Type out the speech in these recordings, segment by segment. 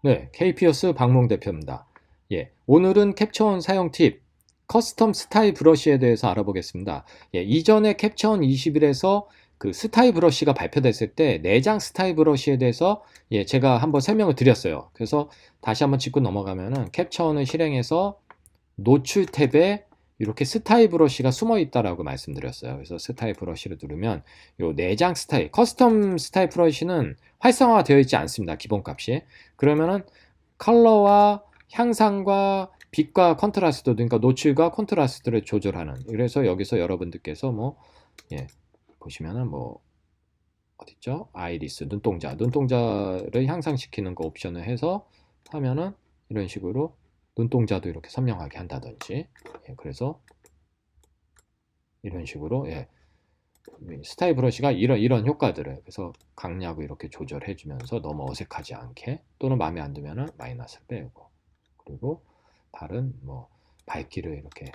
네, KPO스 박몽 대표입니다. 예, 오늘은 캡처온 사용 팁, 커스텀 스타일 브러쉬에 대해서 알아보겠습니다. 예, 이전에 캡처온 20일에서 그 스타일 브러쉬가 발표됐을 때 내장 스타일 브러쉬에 대해서 예, 제가 한번 설명을 드렸어요. 그래서 다시 한번 짚고 넘어가면은 캡처온을 실행해서 노출 탭에 이렇게 스타일 브러쉬가 숨어 있다라고 말씀드렸어요. 그래서 스타일 브러쉬를 누르면 요 내장 스타일, 커스텀 스타일 브러쉬는 활성화가 되어 있지 않습니다. 기본값이. 그러면은 컬러와 향상과 빛과 컨트라스트, 그러니까 노출과 컨트라스트를 조절하는. 그래서 여기서 여러분들께서 뭐, 예, 보시면은 뭐, 어딨죠? 아이리스, 눈동자, 눈동자를 향상시키는 거 옵션을 해서 하면은 이런 식으로 눈동자도 이렇게 선명하게 한다든지. 예, 그래서 이런 식으로 예, 스타일 브러쉬가 이런 이런 효과들을 그래서 강약을 이렇게 조절해 주면서 너무 어색하지 않게 또는 마음에 안 들면은 마이너스를 빼고. 그리고 다른 뭐 밝기를 이렇게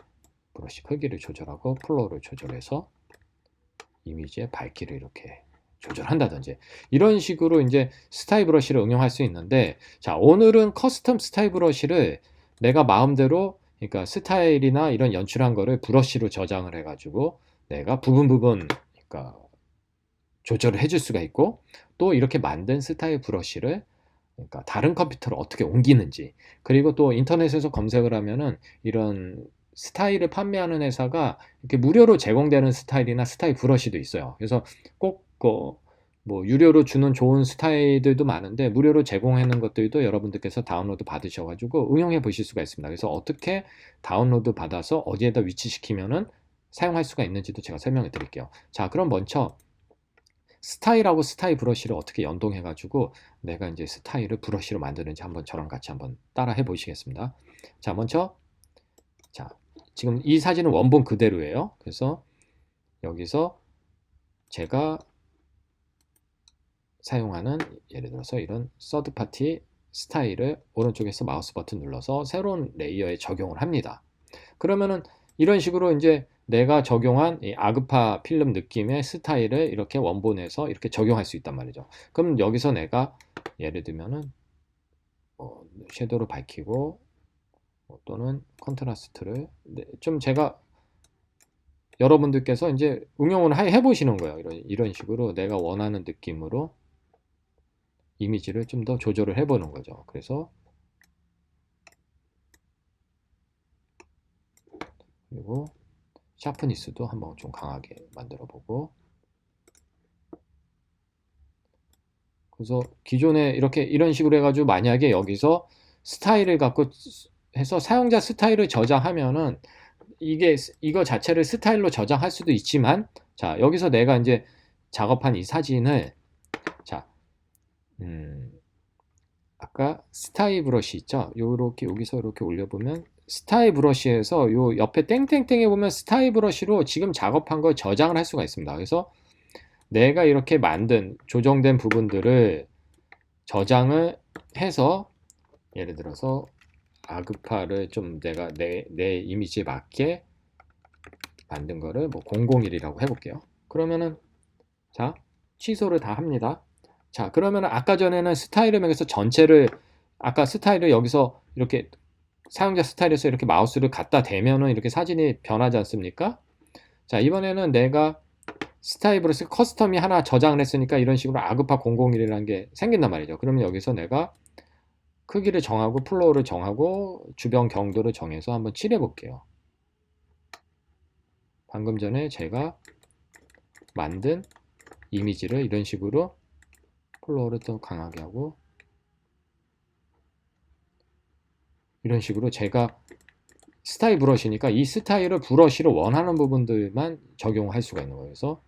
브러쉬 크기를 조절하고 플로우를 조절해서 이미지의 밝기를 이렇게 조절한다든지. 이런 식으로 이제 스타일 브러쉬를 응용할 수 있는데 자 오늘은 커스텀 스타일 브러쉬를 내가 마음대로 그러니까 스타일이나 이런 연출한 거를 브러쉬로 저장을 해가지고 내가 부분 부분 그러니까 조절을 해줄 수가 있고 또 이렇게 만든 스타일 브러쉬를 그러니까 다른 컴퓨터로 어떻게 옮기는지 그리고 또 인터넷에서 검색을 하면은 이런 스타일을 판매하는 회사가 이렇게 무료로 제공되는 스타일이나 스타일 브러쉬도 있어요. 그래서 꼭 그 뭐 유료로 주는 좋은 스타일들도 많은데 무료로 제공하는 것들도 여러분들께서 다운로드 받으셔가지고 응용해 보실 수가 있습니다. 그래서 어떻게 다운로드 받아서 어디에다 위치시키면은 사용할 수가 있는지도 제가 설명해 드릴게요. 자, 그럼 먼저 스타일하고 스타일 브러쉬를 어떻게 연동해 가지고 내가 이제 스타일을 브러쉬로 만드는지 한번 저랑 같이 한번 따라 해 보시겠습니다. 자, 먼저 자, 지금 이 사진은 원본 그대로예요. 그래서 여기서 제가 사용하는 예를 들어서 이런 서드 파티 스타일을 오른쪽에서 마우스 버튼 눌러서 새로운 레이어에 적용을 합니다. 그러면은 이런 식으로 이제 내가 적용한 이 아그파 필름 느낌의 스타일을 이렇게 원본에서 이렇게 적용할 수 있단 말이죠. 그럼 여기서 내가 예를 들면은 어, 섀도우를 밝히고 뭐 또는 컨트라스트를 네, 좀 제가 여러분들께서 이제 응용을 해 보시는 거예요. 이런 이런 식으로 내가 원하는 느낌으로 이미지를 좀 더 조절을 해보는 거죠. 그래서 그리고 샤프니스도 한번 좀 강하게 만들어 보고 그래서 기존에 이렇게 이런 식으로 해가지고 만약에 여기서 스타일을 갖고 해서 사용자 스타일을 저장하면은 이게 이거 자체를 스타일로 저장할 수도 있지만 자 여기서 내가 이제 작업한 이 사진을 음, 아까 스타일 브러쉬 있죠? 요렇게 여기서 이렇게 올려보면 스타일 브러쉬에서 요 옆에 땡땡땡에 보면 스타일 브러쉬로 지금 작업한 걸 저장을 할 수가 있습니다. 그래서 내가 이렇게 만든 조정된 부분들을 저장을 해서 예를 들어서 아그파를 좀 내가 내, 내 이미지에 맞게 만든 거를 뭐 001이라고 해볼게요. 그러면은 자 취소를 다 합니다. 자, 그러면 아까 전에는 스타일을 명해서 전체를 아까 스타일을 여기서 이렇게 사용자 스타일에서 이렇게 마우스를 갖다 대면은 이렇게 사진이 변하지 않습니까? 자, 이번에는 내가 스타일 브러스 커스텀이 하나 저장을 했으니까 이런 식으로 아그파 001이라는 게 생긴단 말이죠. 그러면 여기서 내가 크기를 정하고 플로우를 정하고 주변 경도를 정해서 한번 칠해 볼게요. 방금 전에 제가 만든 이미지를 이런 식으로 플로어를 더 강하게 하고 이런 식으로 제가 스타일 브러쉬니까 이 스타일을 브러쉬로 원하는 부분들만 적용할 수가 있는 거예요. 그래서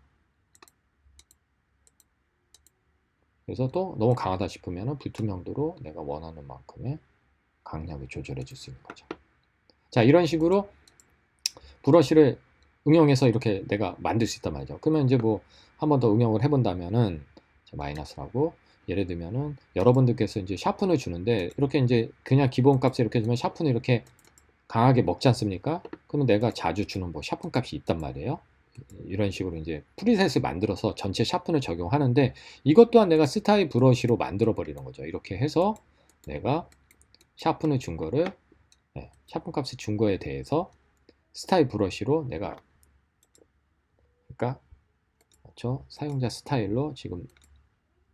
그래서 또 너무 강하다 싶으면 불투명도로 내가 원하는 만큼의 강약을 조절해 줄 수 있는 거죠. 자 이런 식으로 브러쉬를 응용해서 이렇게 내가 만들 수 있단 말이죠. 그러면 이제 뭐 한 번 더 응용을 해본다면은 마이너스라고 예를 들면은 여러분들께서 이제 샤픈을 주는데 이렇게 이제 그냥 기본 값에 이렇게 주면 샤픈을 이렇게 강하게 먹지 않습니까? 그러면 내가 자주 주는 뭐 샤픈 값이 있단 말이에요. 이런 식으로 이제 프리셋을 만들어서 전체 샤픈을 적용하는데 이것 또한 내가 스타일 브러쉬로 만들어 버리는 거죠. 이렇게 해서 내가 샤픈을 준 거를 네, 샤픈 값을 준 거에 대해서 스타일 브러쉬로 내가 그러니까 그렇죠? 사용자 스타일로 지금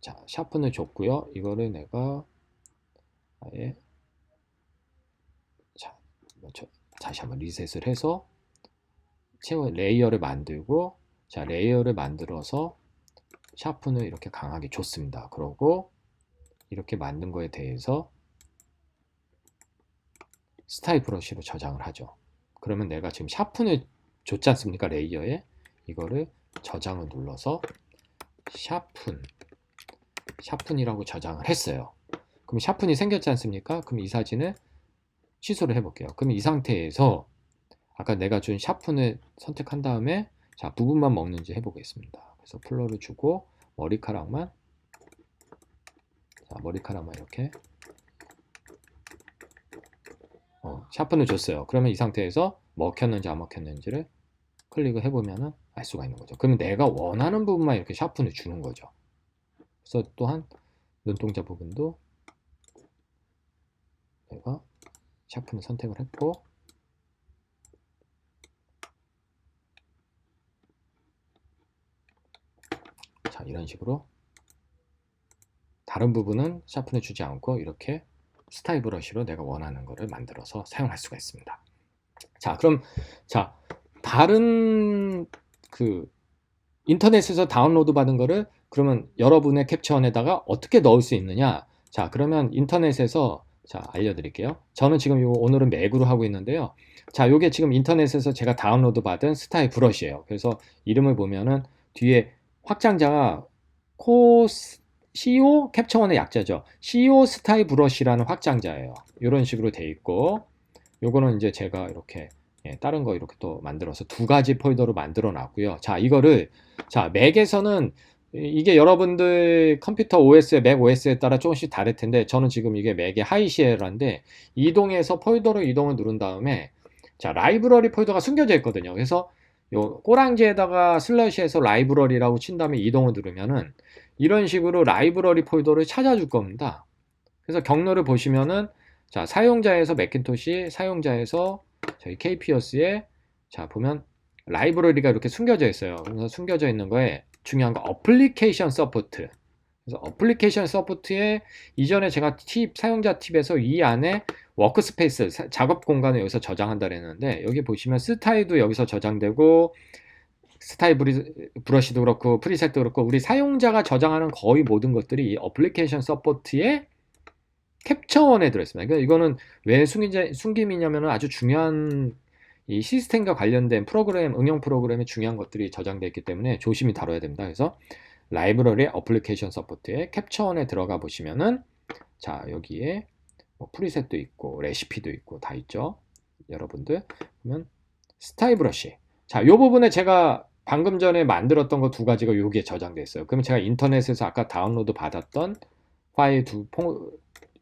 자 샤픈을 줬고요. 이거를 내가 아예 자 그렇죠? 다시 한번 리셋을 해서 채워 레이어를 만들고 자 레이어를 만들어서 샤픈을 이렇게 강하게 줬습니다. 그러고 이렇게 만든 거에 대해서 스타일 브러쉬로 저장을 하죠. 그러면 내가 지금 샤픈을 줬지 않습니까? 레이어에 이거를 저장을 눌러서 샤픈 샤픈이라고 저장을 했어요. 그럼 샤픈이 생겼지 않습니까? 그럼 이 사진을 취소를 해볼게요. 그럼 이 상태에서 아까 내가 준 샤픈을 선택한 다음에 자 부분만 먹는지 해보겠습니다. 그래서 플러를 주고 머리카락만 자 머리카락만 이렇게 어, 샤픈을 줬어요. 그러면 이 상태에서 먹혔는지 안 먹혔는지를 클릭을 해보면은 알 수가 있는 거죠. 그러면 내가 원하는 부분만 이렇게 샤픈을 주는 거죠. 그래서 또한 눈동자 부분도 내가 샤픈을 선택을 했고 자 이런 식으로 다른 부분은 샤픈을 주지 않고 이렇게 스타일 브러쉬로 내가 원하는 거를 만들어서 사용할 수가 있습니다. 자, 그럼 자 다른 그 인터넷에서 다운로드 받은 거를 그러면 여러분의 캡처원에다가 어떻게 넣을 수 있느냐? 자, 그러면 인터넷에서 자, 알려드릴게요. 저는 지금 요 오늘은 맥으로 하고 있는데요. 자, 요게 지금 인터넷에서 제가 다운로드 받은 스타일 브러쉬예요. 그래서 이름을 보면은 뒤에 확장자가 코스 CO 캡처원의 약자죠. CO 스타일 브러쉬라는 확장자예요. 이런 식으로 돼 있고 요거는 이제 제가 이렇게 예, 다른 거 이렇게 또 만들어서 두 가지 폴더로 만들어 놨고요. 자, 이거를 자, 맥에서는 이게 여러분들 컴퓨터 OS, 맥 OS에 따라 조금씩 다를 텐데 저는 지금 이게 맥의 하이시에라인데 이동해서 폴더로 이동을 누른 다음에 자, 라이브러리 폴더가 숨겨져 있거든요. 그래서 요 꼬랑지에다가 슬러시에서 라이브러리라고 친 다음에 이동을 누르면은 이런 식으로 라이브러리 폴더를 찾아줄 겁니다. 그래서 경로를 보시면은 자 사용자에서 맥킨토시, 사용자에서 저희 KPOS에 자 보면 라이브러리가 이렇게 숨겨져 있어요. 그래서 숨겨져 있는 거에 중요한 거 어플리케이션 서포트. 그래서 어플리케이션 서포트에 이전에 제가 팁 사용자 팁에서 이 안에 워크스페이스 사- 작업 공간을 여기서 저장한다 그랬는데 여기 보시면 스타일도 여기서 저장되고 스타일 브리, 브러쉬도 그렇고 프리셋도 그렇고 우리 사용자가 저장하는 거의 모든 것들이 이 어플리케이션 서포트의 캡처원에 들어있습니다. 그러니까 이거는 왜 숨기자, 숨김이냐면 아주 중요한 이 시스템과 관련된 프로그램, 응용 프로그램에 중요한 것들이 저장되어 있기 때문에 조심히 다뤄야 됩니다. 그래서 라이브러리 어플리케이션 서포트의 캡처원에 들어가 보시면은 자 여기에 뭐 프리셋도 있고 레시피도 있고 다 있죠. 여러분들 그러면 스타일 브러쉬. 자, 요 부분에 제가 방금 전에 만들었던 거 두 가지가 여기에 저장돼 있어요. 그러면 제가 인터넷에서 아까 다운로드 받았던 파일 두 포,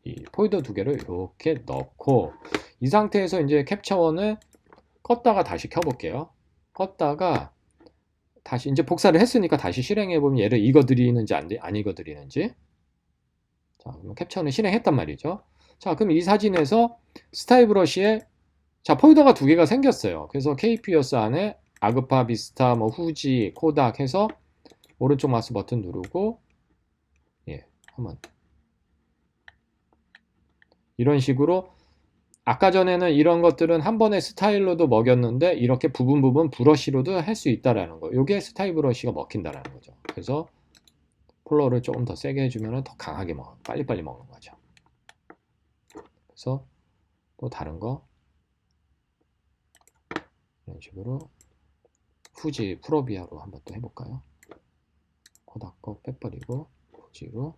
이 폴더 두 개를 이렇게 넣고 이 상태에서 이제 캡처원을 껐다가 다시 켜볼게요. 껐다가 다시 이제 복사를 했으니까 다시 실행해 보면 얘를 읽어드리는지 안, 안 읽어드리는지 자 그러면 캡처는 실행했단 말이죠. 자 그럼 이 사진에서 스타일 브러쉬에 자 폴더가 두 개가 생겼어요. 그래서 KPOS 안에 아그파, 비스타, 뭐 후지, 코닥 해서 오른쪽 마우스 버튼 누르고 예 한번 이런 식으로 아까 전에는 이런 것들은 한 번에 스타일로도 먹였는데 이렇게 부분 부분 브러쉬로도 할 수 있다라는 거. 이게 스타일 브러쉬가 먹힌다라는 거죠. 그래서 폴러를 조금 더 세게 해주면 더 강하게 먹어, 빨리빨리 먹는 거죠. 그래서 또 다른 거 이런 식으로 후지 프로비아로 한번 또 해볼까요? 코닥 거 빼버리고 후지로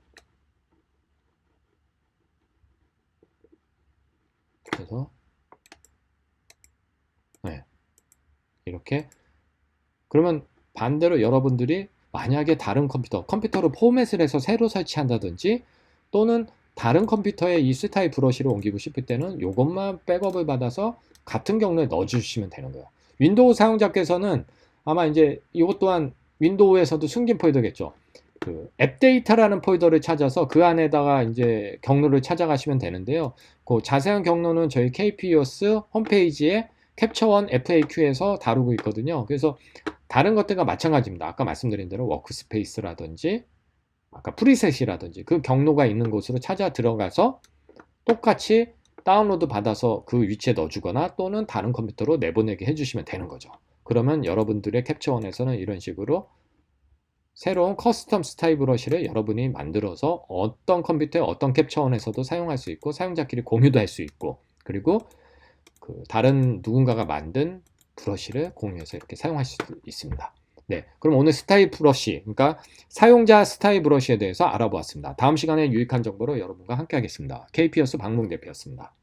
그래서 네. 이렇게 그러면 반대로 여러분들이 만약에 다른 컴퓨터 컴퓨터로 포맷을 해서 새로 설치한다든지 또는 다른 컴퓨터에 이 스타일 브러쉬를 옮기고 싶을 때는 이것만 백업을 받아서 같은 경로에 넣어주시면 되는 거예요. 윈도우 사용자께서는 아마 이제 이것 또한 윈도우에서도 숨긴 폴더겠죠. 그 앱 데이터라는 폴더를 찾아서 그 안에다가 이제 경로를 찾아가시면 되는데요. 그 자세한 경로는 저희 KPOS 홈페이지에 캡처원 FAQ에서 다루고 있거든요. 그래서 다른 것들과 마찬가지입니다. 아까 말씀드린 대로 워크스페이스라든지 아까 프리셋이라든지 그 경로가 있는 곳으로 찾아 들어가서 똑같이 다운로드 받아서 그 위치에 넣어주거나 또는 다른 컴퓨터로 내보내게 해주시면 되는 거죠. 그러면 여러분들의 캡처원에서는 이런 식으로 새로운 커스텀 스타일 브러쉬를 여러분이 만들어서 어떤 컴퓨터에 어떤 캡처원에서도 사용할 수 있고 사용자끼리 공유도 할 수 있고 그리고 그 다른 누군가가 만든 브러쉬를 공유해서 이렇게 사용하실 수 있습니다. 네, 그럼 오늘 스타일 브러쉬, 그러니까 사용자 스타일 브러쉬에 대해서 알아보았습니다. 다음 시간에 유익한 정보로 여러분과 함께 하겠습니다. KPS 박문 대표였습니다.